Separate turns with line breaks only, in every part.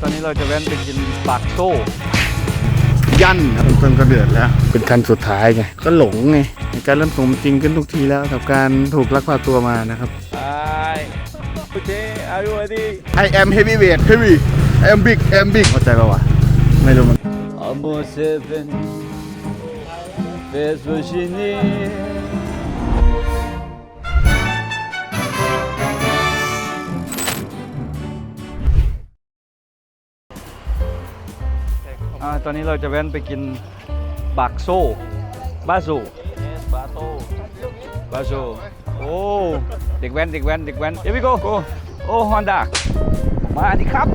ตอนนี้เราจะแว้นไปกินปากโซ่
ยันครับต้นก็เดือดแล้ว เป็นคันสุดท้ายไง ก็หลงไงในการเริ่มสมจริงขึ้นทุกทีแล้วกับการถูกลักพาตัวมานะครับ
ไอโอเค are you ready
I am heavyweight heavy I am big I am big เข้าใจป่าวะไม่รู้มัน
almost seven Fast pushing in อ่ ตอนนี้เราจะแว้นไปกินบากโซ่บาโซบาโซบาโซโอ้เด็กแว้นเด็กแว้นเด็กแว้นเดี๋ยวพี่โกโกโอ้ฮอนด้ามาดิครับ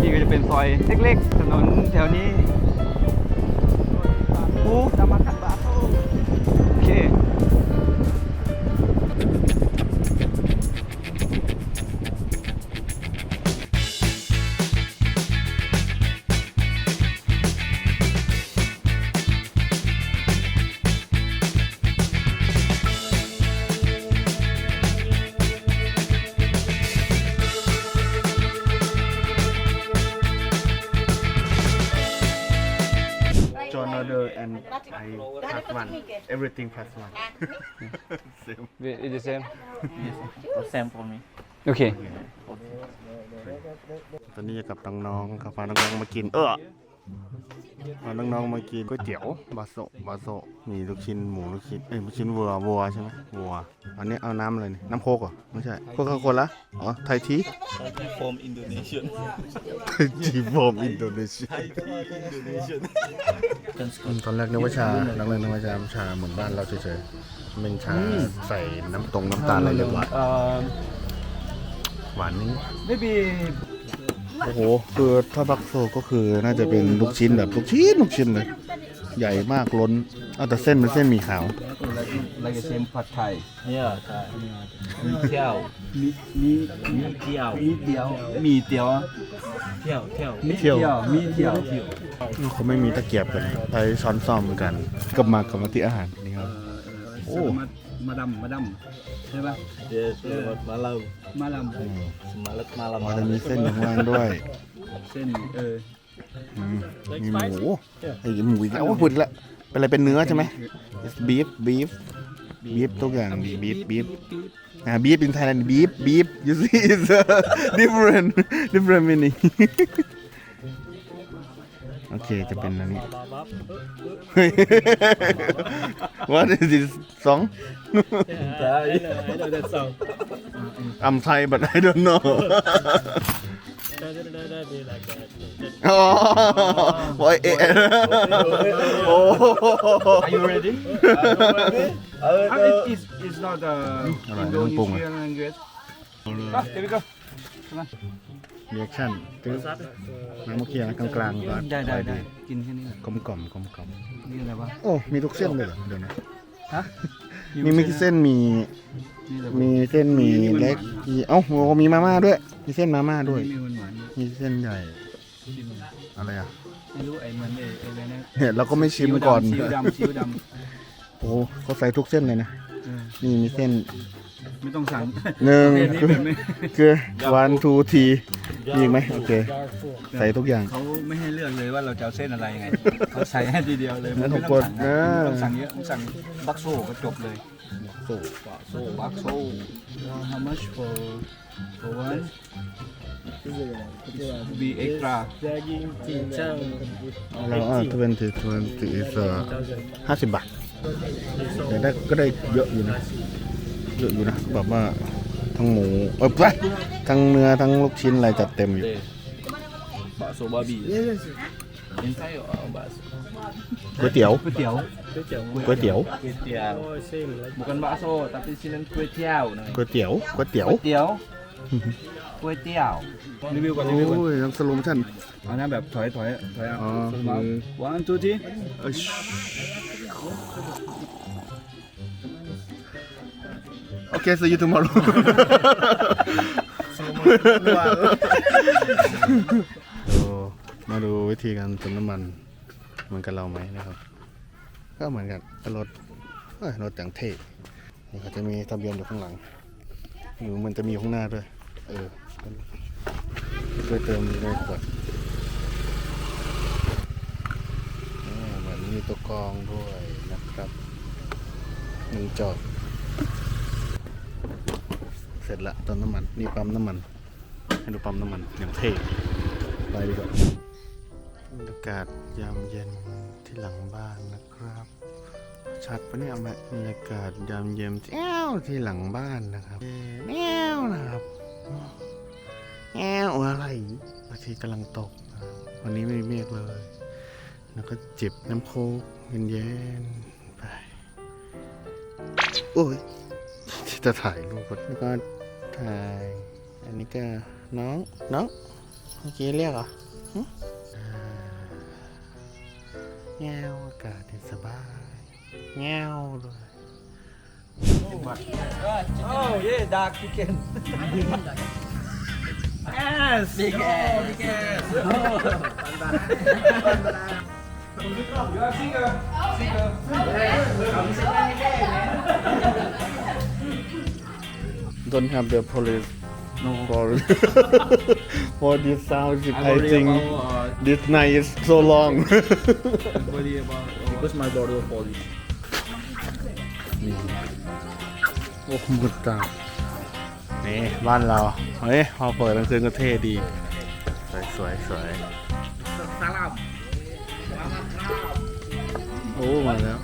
นี่ก็จะเป็นซอยเล็กๆ ถนนแถวนี้โอ้นำมาคันบาโซโอเค
everything plus one same
Wait, it's the same
Same for me.
โอเค
ตอนนี้จะกับน้องๆกับพาน้องๆมากิน เออ พาน้องๆมากินก๋วยเตี๋ยวบาโซะบาโซะมีลูกชิ้นหมูลูกชิ้นเอ้ยลูกชิ้นวัววัวใช่ไหมวัวอันนี้เอาน้ำอะไรนี่น้ำโคกเหรอไม่ใช่โคคาโคล่าอ๋อไทยที
From Indonesian.
ไทยทีโฟมอินโดนีเซีย
Indonesian.
ตอนแรกนึกว่าชาตอนแรกนึกว่าชาชาเหมือนบ้านเราเฉยๆเป็นชาใส่น้ำตรงน้ำตาลอะไรเรียบร้อย
เอ่อ
หวานนิด
maybe
โอ้โหคือถ้าบักโซก็คือน่าจะเป็นลูกชิ้นแบบลูกชิ้นลูกชิ้นเลย ใหญ่มากล้นเอาแต่เส้นเป็นเส้นหมีขาว
like like the same pad thai
Yeah, Thai. Mi tiao.
มีมี
Mi tiao.
มีเดียวมีเดียว
Tiao, tiao.
มีเดียวมีเดียว
เขาไม่มีตะเกียบกันใช้ช้อนซ่อมเหมือนกันกลับมากลับมาที่อาหารนี่ครับ โอ้
มามาดำมาดำ ใช่ป่ะ
Yes, selamat malam.
มาด
Semalat malam.
มันจะมีเส้นอยู่ข้างล่างด้วยำ
เส้นเออ
อืมมีหมูไอ้หมูอีกแล้วโอ้พูดอีกแล้วเป็นอะไรเป็นเนื้อใช่ไหม It's beef beef beef ทุกอย่าง beef beef อ่า beef in Thailand beef beef you see it's a different different meaning โอเคจะเป็นอันนี้ What is this song
Thai. I know that song.
I'm Thai but I don't know oh boy eh oh
Are you ready Ah, it is it's not the
อะไรไม่ต้องปรุงอะ
Indonesian language อะเดี๋ยวพี่ก็
รีแอคชั่นตึ๊บน้ำมะเขือกลางกลางๆก่อน
ได้ได้
ค่อย
ได้กินแค่นี้
กลมกล่อมกลมกล่อม
นี่อะไรวะ
โอ้ มีทุกเส้นเลยเหรอเดี๋ยวนะ
ฮะ
มีมีเส้นมี
นี่อะไรวะ
มีเส้นมีเล็กมีเอ้าโอ้มีมาม่าด้วย มีเส้นมาม่าด้วย
มีหวานหวาน
มีเส้นใหญ่
ๆชิม
อะไรอะ
ไม่รู้ไอ้มันไอ้ไอ้อะไรนะ
เนี่ยเราก็ไม่ชิมก่อน
ซีอิ๊วดำซีอิ๊วด
โอ้เขาใส่ทุกเส้นเลยนะำ
เออ
นี่มีเส้น
ไม่ต้องสั่ง
หนึ่ง
เรียนนี่
คือ
แบบไม่
คือ one two three มีอีกไหมโอเค ใส่ทุกอย่าง
เขาไม่ให้เลือกเลยว่าเราจะเอาเส้นอะไรไงเขาใส่ให้ทีเดียวเลย
งั้น
ไม่
ผม
ต้องสั่ง
กด
นะ
อ่า
ไม่ต้องสั่งเยอะผมสั่งบักโซ่ก็จบเลย
โซ่
โซ่บักโซ่ how much for for one be extra
เราอ่าทเวนตี้ทเวนตี้ห้าสิบบาทแต่ได้ก็ได้เยอะอยู่นะ เยอะอยู่นะแบบว่าทั้งหมูเออไปทั้งเนื้อทั้งลูกชิ้นอะไรจัดเต็มอยู่
Bakso babi. In Thai or bakso?
ก๋วยเตี๋ยว
ก๋วยเตี๋ยว
ก๋วยเตี๋ยว
Kuih tiao. Bukan bakso, tapi sini kuih tiao.
ก๋วยเตี๋ยวก๋วยเตี๋ยว
ก๋วยเตี๋ยวก๋วยเตี๋ยวรีวิวก่อนรีวิวก่อน
โอ้ยยังสโลมชั่น
เอานะแบบถอยถอยถอยเอา
อ๋อ
มา
คือ โอเค see you tomorrow มาดูวิธีการเติมน้ำมันเหมือนกับเราไหมนะครับ ก็เหมือนกันรถเอ้ยรถแต่งเท่นี่เขาจะมีทะเบียนอยู่ข้างหลังอยู่มันจะมีอยู่ข้างหน้าด้วย เออช่วยเติมด้ขวดเหมือนมีตัวกรองด้วยนะครับหนึ่งจอด เสร็จละเติมน้ำมัน นี่ปั๊มน้ำมัน ให้ดูปั๊มน้ำมันอย่างเท่ไปดีกว่าบรรยากาศยามเย็นที่หลังบ้านนะครับ ชัดปะเนี่ยแม่บรรยากาศยามเย็นแอ้วที่หลังบ้านนะครับแอ้วนะครับแอ้วอะไรพระอาทิตย์กำลังตกนะครับวันนี้ไม่มีเมฆเลย แล้วก็จิบน้ำโค้กเย็นๆไป โอ้ย จะถ่ายรูปแล้วก็ถ่าย อันนี้ก็น้องน้องเมื่อกี้เรียกเหรอหึอ่าแง่วอากาศเย็นสบายแง่วเลย
Oh yeah dark chicken yes big ass big ass you are singer singer
Don't have the police
No.
for for this sound
I
I
worry
think
about
this night is so long
uh, worry about because my daughter police.
โอ้มุดตานี่บ้านเราเฮ้ยพอเปิดกลางคืนก็เท่ดี สวยสวยสวยโอ้ มาแล้ว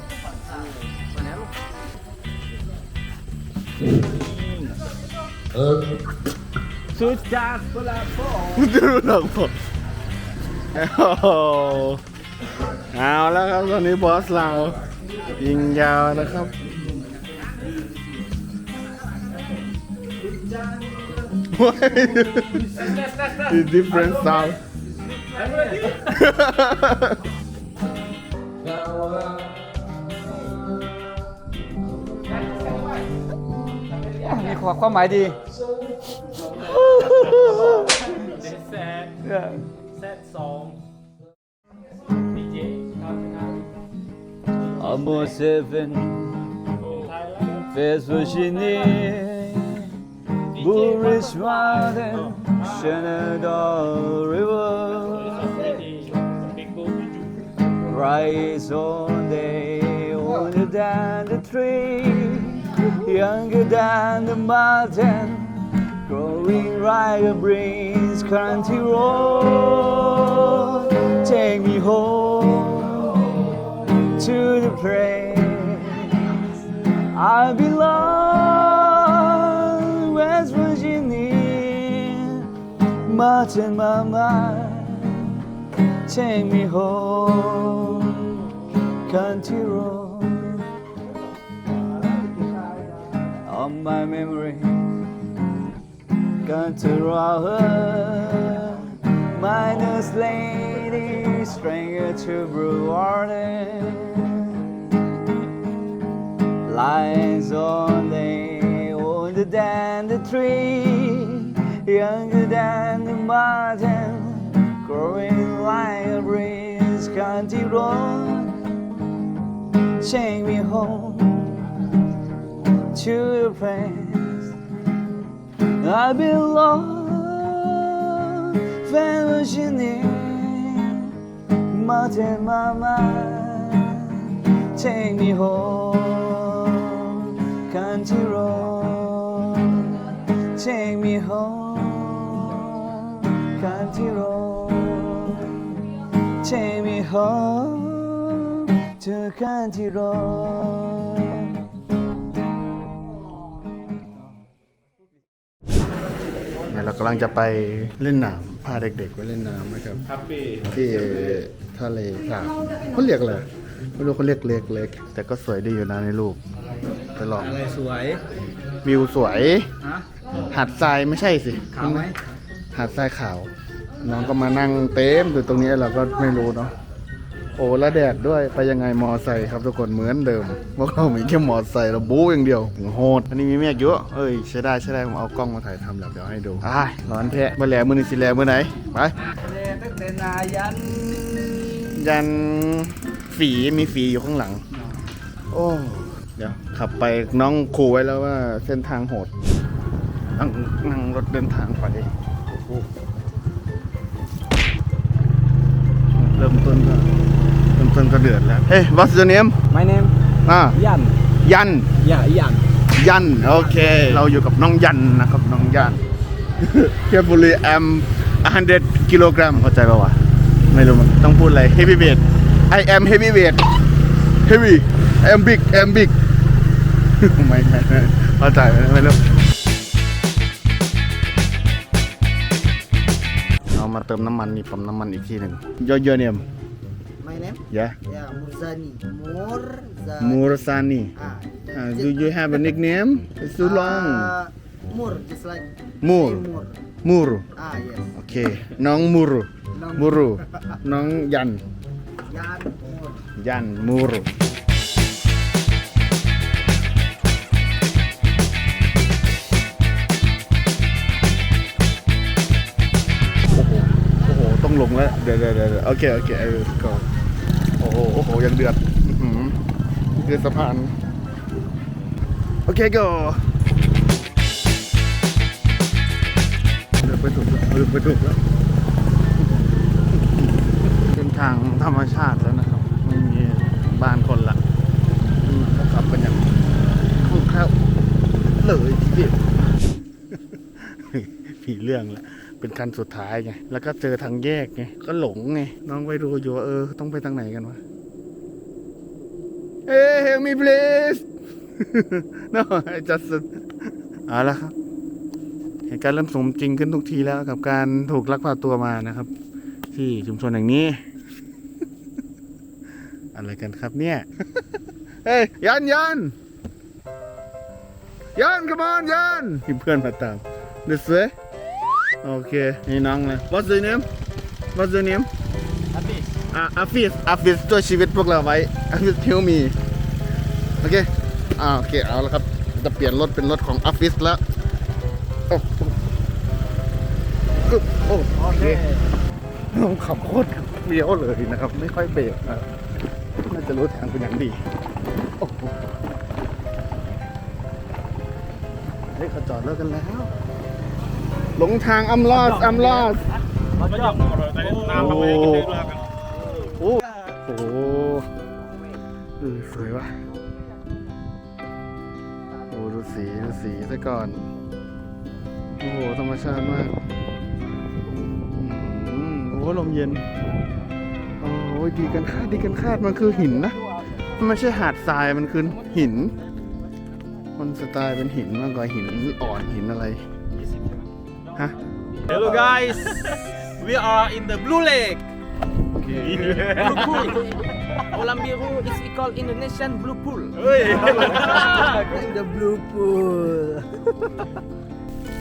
สุดจัดเวลาพ่อ
ดูหนังผมโอ้โหเอาแล้วครับตอนนี้บอสเรายิงยาวนะครับว้ It's different sound
ความความหมายดี
Sad, sad song. DJ,
Almost seven Face Virginia Bullish Mountain Shenandoah River Rise on day older than the tree Younger than the mountain Growing like right brings country road. Take me home to the place I belong, West Virginia, Mountain Mama, take me home, country road. On my memory, country road, minus lady, stranger to brew water lies on the older than the tree, younger than the mountain, growing like a breeze, country road. Take me home to your place I belong, Virginia, mountain mama take me home, country road. Take me home, country road. Take me home to country road.
เนี่ยเรากำลังจะไปเล่นน้ำพาเด็กๆไปเล่นน้ำนะครับที่ทะเลสาบเขาเรียกอะไรไม่รู้เขาเรียกเล็กเล็กๆแต่ก็สวยดีอยู่นะในรูปไปลอง
อะไรสวย
วิวสวย
ฮะ
หาดทรายไม่ใช่สิ
ขาวไหม
หาดทรายขาว น้องก็มานั่งเต็มอยู่ตรงนี้เราก็ไม่รู้เนาะ โอ้แล้วแดดด้วยไปยังไงมอไซค์ครับทุกคนเหมือนเดิมพวกเรามีแค่มอไซค์เราบู๊อย่างเดียวโหดอันนี้มีเมฆเยอะเอ้ยใช้ได้ใช้ได้ผมเอากล้องมาถ่ายทำแล้วเดี๋ยวให้ดูอ้ายร้อนแท้เมื่อแหลมือนี่สิแหลมือไหนไป
ตั้งแต่นายัน
ยันฝีมีฝีอยู่ข้างหลัง โอ้เดี๋ยวขับไปน้องขู่ไว้แล้วว่าเส้นทางโหดนั่งนั่งรถเดินทางไปโอ้โหริ่มต้นก็เริ่ม ต้นก็เดือดแล้ว เฮ้ย what's your name
My name
อ่า
Yan.
ยัน
Yeah, Yan.
ยัน โอเค เราอยู่กับน้องยันนะครับ น้องยัน carefully am 100กิโลกรัมเข้าใจป่าวะ ไม่รู้มันต้องพูดอะไร heavy weight I am heavy weight heavy I am big I am big ไม่ไม่ไม่เข้าใจไหมไม่รู้เรามาเติมน้ำมันนี่ปั๊มน้ำมันอีกทีหนึ่งยอเยอะเนี่ย
My name?
ยะ
Yeah, Murzani. Murzani.
มูรซานี
Ah,
Uh, do you have a nickname? It's too long.
Uh, Mur, just like
Mur.
name Mur.
มูรุ
Ah, yes.
โอเคน้องมูรุ
น้อง
มูรุน้องยัน
Yan Mur.
ยันมูรุโอ้โหโอ้โหต้องลงแล้วเดี๋ยวเดี๋ยวเดี๋ยวโอเคโอเคเออก็ โอ้โหโอ้โหยังเดือดอื้อหือนี่คือสะพาน โอเคก็เดินไปถูกแล้วเดินไปถูกแล้วเป็นทางธรรมชาติแล้วนะครับ ไม่มีบ้านคนละอืมเขาขับกันอย่างคล่องแคล่วเลยทีเดียวผีเรื่องแล้ว เป็นคันสุดท้ายไง แล้วก็เจอทางแยกไง ก็หลงไง น้องไปดูอยู่ว่าเออ ต้องไปทางไหนกันวะ เอ้ย help me please no I just เอาละครับ เหตุการณ์เริ่มสมจริงขึ้นทุกทีแล้วกับการถูกลักพาตัวมานะครับ ที่ชุมชนแห่งนี้ อะไรกันครับเนี่ย เฮ้ยยันยันยัน come on ยันมีเพื่อนมาตาม this way โอเคนี่น้องเลย what's your name what's your name อะอาฟิสอาฟิสช่วยชีวิตพวกเราไว้อาฟิส help me โอเคอ่าโอเคเอาละครับ จะเปลี่ยนรถเป็นรถของอาฟิสแล้วโอ้โหอึ๊บโอ้โอเคน้องขับโคตรเลี้ยวเลยนะครับ ไม่ค่อยเบรกนะครับน่าจะรู้ทางเป็นอย่างดีโอ้โหเฮ้ยเขาจอดแล้วกันแล้ว หลงทางอัมลอสอัมลอสโอ้โหโอ้โหเออสวยว่ะโอ้ดูสีดูสีซะก่อน โอ้โห ธรรมชาติมากอืมโอ้ลมเย็น โอ้ยดีกันคาดดีกันคาดมันคือหินนะ มันไม่ใช่หาดทรายมันคือหิน มันสไตล์เป็นหินมากกว่าหินอ่อนหินอะไรฮะ
Hello guys. We are in the Blue Lake.
โอเค
Blue Pool. Kolam biru is called Indonesian Blue Pool.
In the blue pool.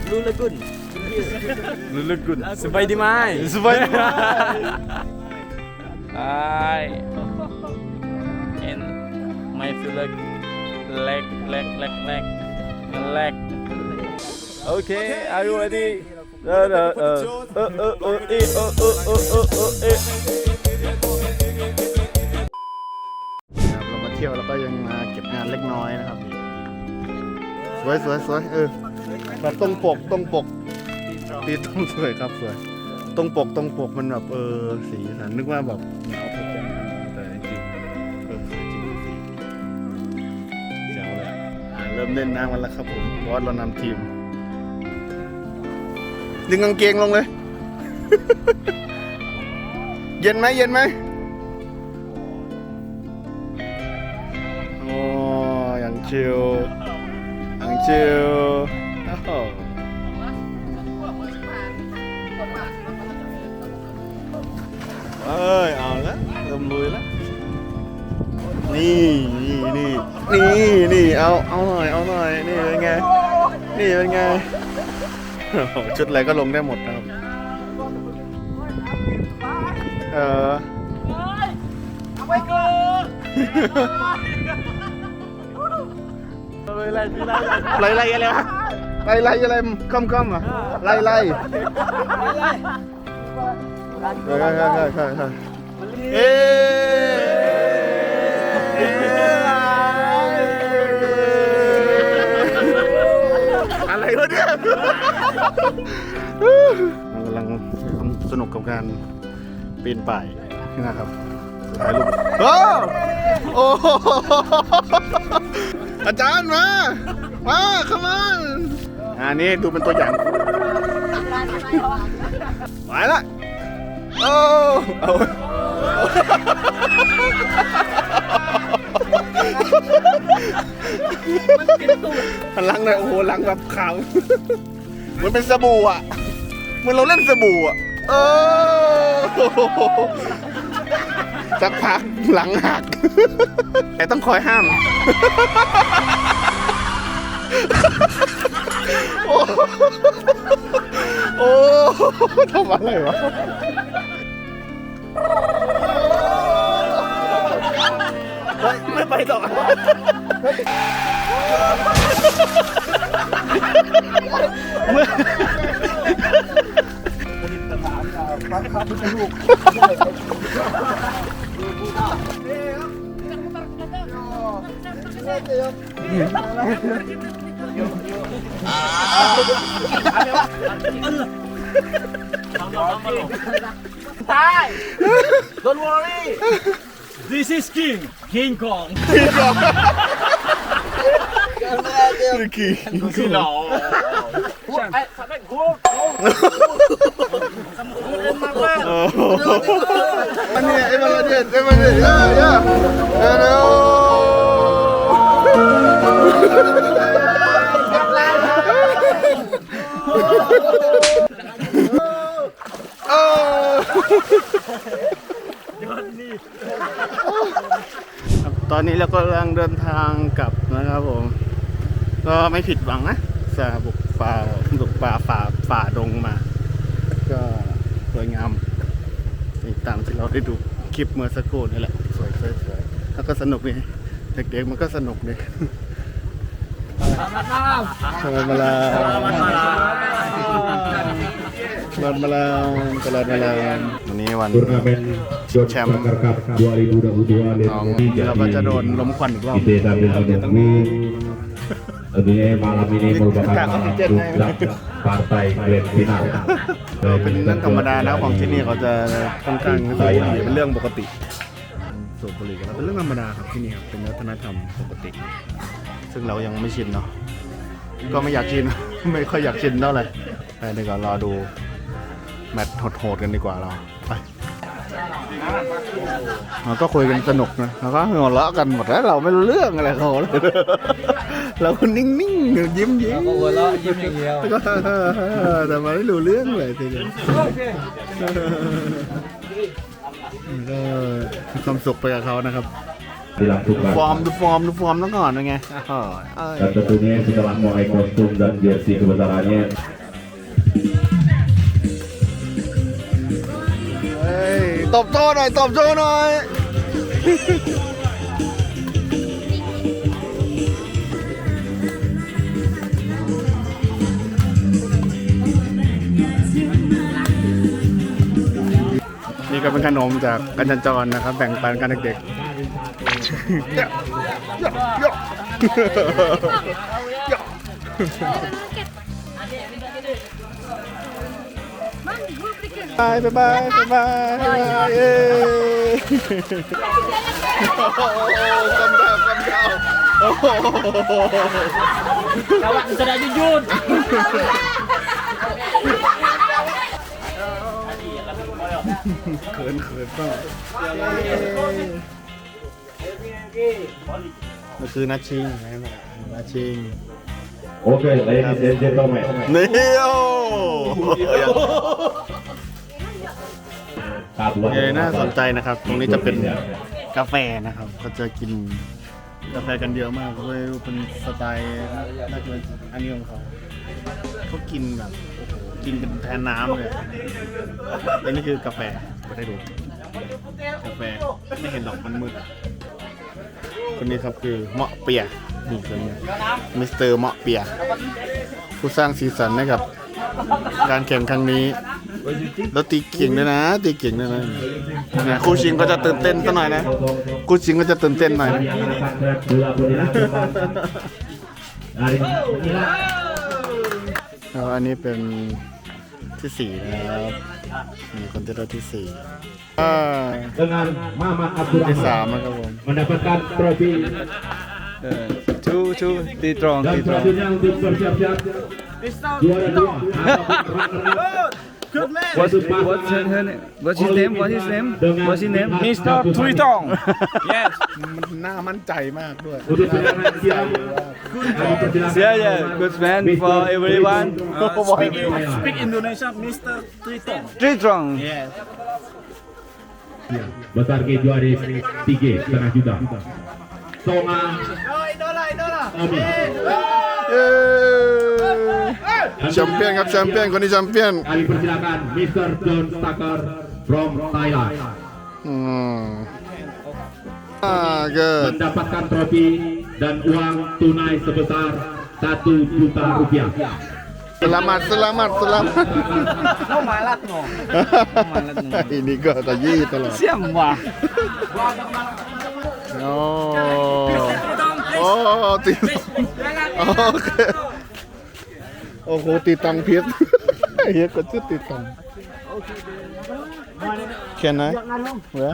Blue Lagoon.
ลึกกุน
สบายดีไหม
สบายดี
Hi. And my feel like leg, leg, leg, leg, leg. Okay, are you ready? Uh, uh, uh, uh, uh, uh, eh, uh, uh, uh, uh, uh, eh.
ครับเรามาเที่ยวแล้วก็ยังมาเก็บงานเล็กน้อยนะครับ สวยสวยสวยเออแบบตรงปกตรงปกตีต้องสวยครับสวยตรงปกตรงปกมันแบบเออสีสันนึกว่าแบบเอาโปรแกรมมาแต่จริงๆเออสวยจริงเจ๋วเลยอะเริ่มเล่นน้ำกันแล้วครับผมบอสเรานำทีม ดึงกางเกงลงเลย เย็นไหมเย็นไหมโอ้ยังชิลยังชิลโอ้โหเอ้ยเอาละเริ่มลุยล้วนี่นี่นี่นี่นี่เอาเอาหน่อยเอาหน่อยนี่เป็นไงนี่เป็นไง ชุดอะไรก็ลงได้หมดนะครับ เออไล่ไล่ไล่อะไรวะไล่ไล่อะไรค่อมค่อมอะไล่ไล่เฮ้ยเฮ้ยเฮ้ยเฮ้ยเฮ้ยเอ๊ เนี่ยเรากำลังมีความสนุกกับการปีนป่ายนี่นะครับถ่ายรูปโอ้โอ้โหอาจารย์มา มาเข้ามาอันนี้ดูเป็นตัวอย่าง ไปละ โอ้เอา มันล้างเลยโอ้โหล้างแบบขาวเหมือนเป็นสบู่อะเหมือนเราเล่นสบู่อะเออสักพักหลังหัก แต่ต้องคอยห้าม โอ้โอ้ทำอะไรวะ ไม่ไปต่อ
This is King King Kong
คือขี่
คือหล่อ
โอ้โหอันวอ้มั นเด็ดไอ้มันเด็ดเยอะเยอะเร็วโอ้ครับ ตอนนี้เรากำลังเดินทางกลับนะครับผม ก็ไม่ผิดหวังนะสาบุกฝ่าบุกป่าฝ่าฝ่าดงมา ก็สวยงามนี่ตามที่เราได้ดูคลิปเมื่อสักครู่นี่แหละ สวยสวยสวยแล้วก็สนุกดีเด็กๆมันก็สนุกดีสวัสดีมาแล้วสวัสดีมาแล้วสวัสดีมาแล้ววั นนี้วัน
Turnamen John
Champ.
Bakar Cup 2022
น้อง
Liga
เราก็จะโดนล้มควันอีกรอบ
di Desa Desa Dulu. Tentunya malam ini merupakan
Kakak
malam
Oksigen,
puncak partai grand final.
เป็นเรื่องธรรมดานะของที่นี่เขาจะค่อนข้างสูบบุหรี่เป็นเรื่องปกติสูบบุหรี่กันแล้วเป็นเรื่องธรรมดาครับที่นี่ครับเป็นวัฒนธรรมปกติ ซึ่งเรายังไม่ชินเนาะก็ไม่อยากชิน ไม่ค่อยอยากชินเท่าไหร่ไปเดี๋ยวก่อนรอดู แมตช์โหดๆกันดีกว่าเราไปเราก็คุยกันสนุกนะเราก็หัวเราะกันหมดแล้วเราไม่รู้เรื่องอะไรเขาเลยเราก็นิ่งๆยิ้มยิ้ม
หัวเราะยิ้มอย่างเดียว
ก็แต่มาไม่รู้เรื่องเลยทีเดียวก็มีความสุขไปกับเขานะครับ
Dilakukan.
ฟอร์มดูฟอร์มดูฟอร์มต้องก่อนเป็นไงเออเอ้ย
Dan tentunya setelah mulai kostum dan jersey kebesarannya
ตบโจ้หน่อย ตบโจ้หน่อย นี่ก็เป็นขนมจากกันจันจรนะครับ แบ่งปันกันเด็กๆ บายบายบายบายบายเย้โอ้โหกำดาวกำดาวโอ้โห
Kawan sudah jujur
เขินเขินก็มันคือนัชชิงใช่ไหมนัชชิง
Oke, ladies and gentlemen.
นี่โอ้
Satuan
เย้น่าสนใจนะครับ ตรงนี้จะเป็นกาแฟนะครับ ก็จะกินกาแฟกันเยอะมากเลยเป็นสไตล์น่าจะเป็นอันนี้ของเขาเขากินแบบโอ้โหกินเป็นแทนน้ำเลยและนี่คือกาแฟมาให้ดูกาแฟไม่เห็นหรอกมันมืดคนนี้ครับคือเหมาะเปียนี่คนนี้มิสเตอร์เหมาะเปียผู้สร้างสีสันให้กับ การแข่งครั้งนี้ แล้วตีเก่งด้วยนะ ตีเก่งด้วยนะเนี่ยคู่ชิงก็จะตื่นเต้นสักหน่อยนะคู่ชิงก็จะตื่นเต้นหน่อยนะแล้วอันนี้เป็นที่สี่นะครับมีคนที่รถที่สี่อ่า
dengan Muhammad Abdul
ที่
Rahman
สามนะครับผม
mendapatkan trofi
Uh, two, two, three strong,
dan
three strong.
trofinya untuk bersiap-siap juara dua
What's, what's her, her name? What's his name? What's his name? What's his name?
Mr. Tuitong. yes.
มันน่ามั่นใจมากด้วย
untuk silangan siang kami persilakan
Yeah, yeah. Good man for everyone.
Speak, speak Indonesia, Mr. Tuitong.
Three strong.
Yes.
bertarget juara tiga setengah juta Songa Omi
เย้ แชมเปี้ยนครับแชมเปี้ยนคนนี้แชมเปี้ยน
kami persilakan Mr. John Staker from Thailand
อืมอ่าเกิด
mendapatkan trofi dan uang tunai sebesar satu juta rupiah.
selamat selamat selamat
No malat no.
ini ก็ตะยี่ตลอด
Siapa?
โอ้โอ้ตี โอเคโอ้โหตีตังเพียรเฮียกดชื่อตีตังแค่ไหนเหรอ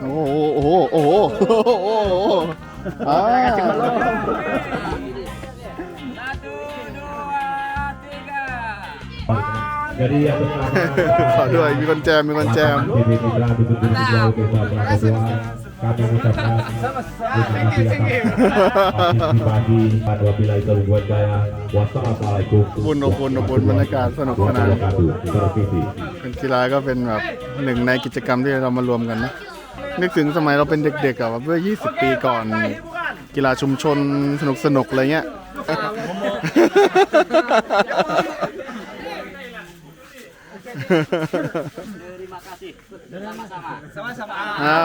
โอ้โหโอ้โหโอ้โหโอ้โหโอ้โหอ่า
Jadi yang
ขอด้วยมีคนแจมมีคนแจม
TV Mitra duduk di sebelah Desa Prakedua. Kami mengucapkan terima kasih atas partisipasi pada wabillahi taufiq wal hidayah. Wassalamualaikum
อบอุ่นอบอุ่นอบอุ่นบรรยากาศสนุกสนาน
warahmatullahi wabarakatuh. Televisi.
เป็นกีฬาก็เป็นแบบหนึ่งในกิจกรรมที่เรามารวมกันนะ นึกถึงสมัยเราเป็นเด็กๆอะว่าเมื่อ 20 ปีก่อน กีฬาชุมชนสนุกสนุกๆอะไรเงี้ย
Sama-sama.
อ่า